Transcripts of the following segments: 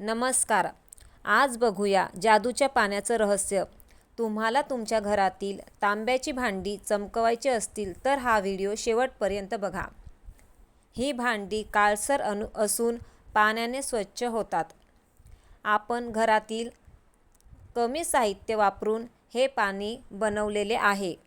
नमस्कार. आज बघूया जादूच्या पाण्याचं रहस्य. तुम्हाला तुमच्या घरातील तांब्याची भांडी चमकवायची असतील तर हा व्हिडिओ शेवटपर्यंत बघा. ही भांडी काळसर अनु असून पाण्याने स्वच्छ होतात. आपण घरातील कमी साहित्य वापरून हे पाणी बनवलेले आहे.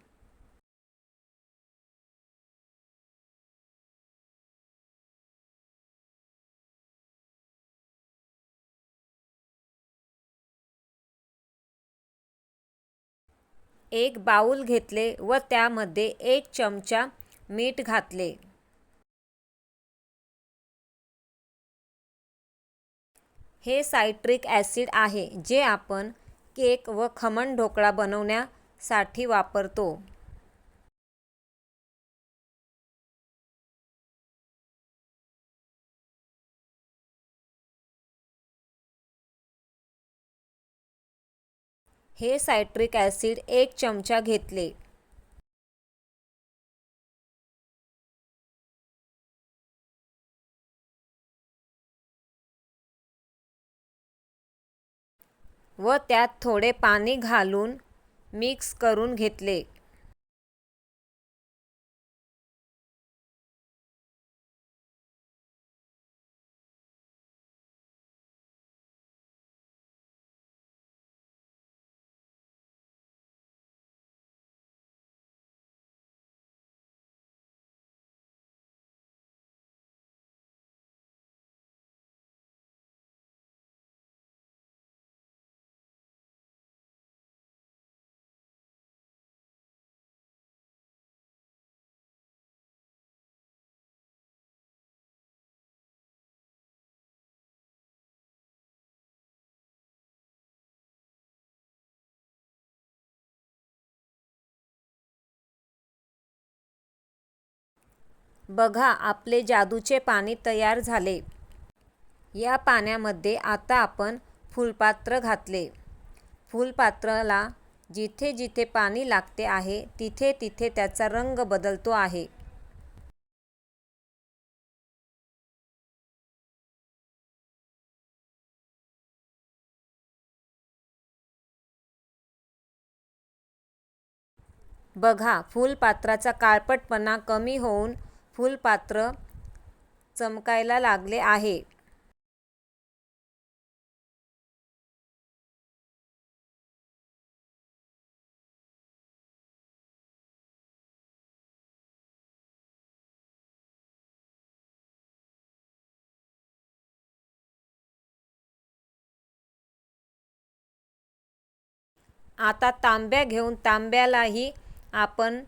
एक बाऊल घेतले व त्यामध्ये एक चमचा मीठ घातले. हे सायट्रिक ॲसिड आहे जे आपण केक व खमण ढोकळा बनवण्यासाठी वापरतो. हे सायट्रिक ॲसिड एक चमचा घेतले. व त्यात थोडे पाणी घालून मिक्स करून घेतले. बघा आपले जादूचे पाणी तयार झाले. या पाण्यामध्ये आता आपण फुलपात्र घातले. फुलपात्राला जिथे जिथे पाणी लागते आहे तिथे तिथे त्याचा रंग बदलतो आहे. बघा फुलपात्राचा काळपटपणा कमी होऊन फुलपात्र चमकायला लागले आहे. आता तांब्या घेऊन तांब्यालाही आपण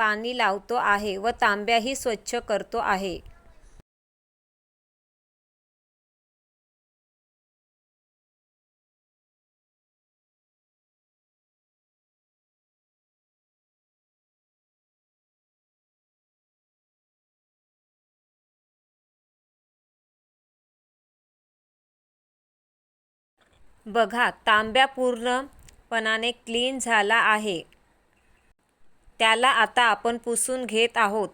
पाणी लावतो आहे व तांब्याही स्वच्छ करतो आहे. बघा तांब्या पूर्णपणाने क्लीन झाला आहे. त्याला आता आपण पुसून घेत आहोत.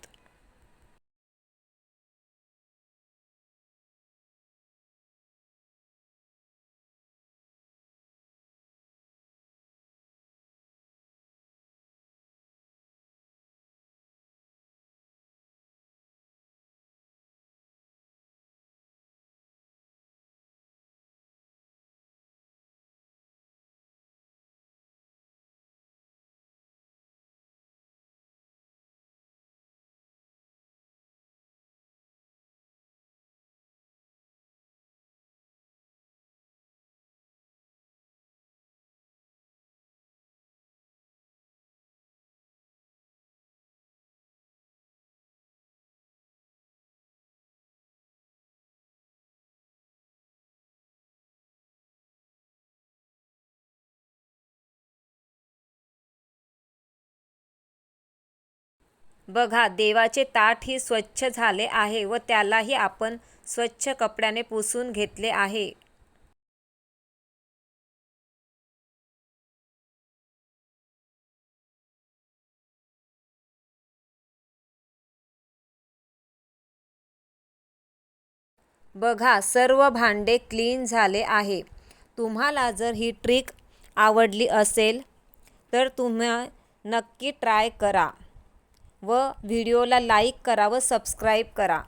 बघा देवाचे ताटही स्वच्छ झाले आहे व त्यालाही आपण स्वच्छ कपड्याने पुसून घेतले आहे. बघा सर्व भांडे क्लीन झाले आहे. तुम्हाला जर ही ट्रिक आवडली असेल तर तुम्ही नक्की ट्राय करा. व व्हिडिओला लाईक करा व सबस्क्राईब करा.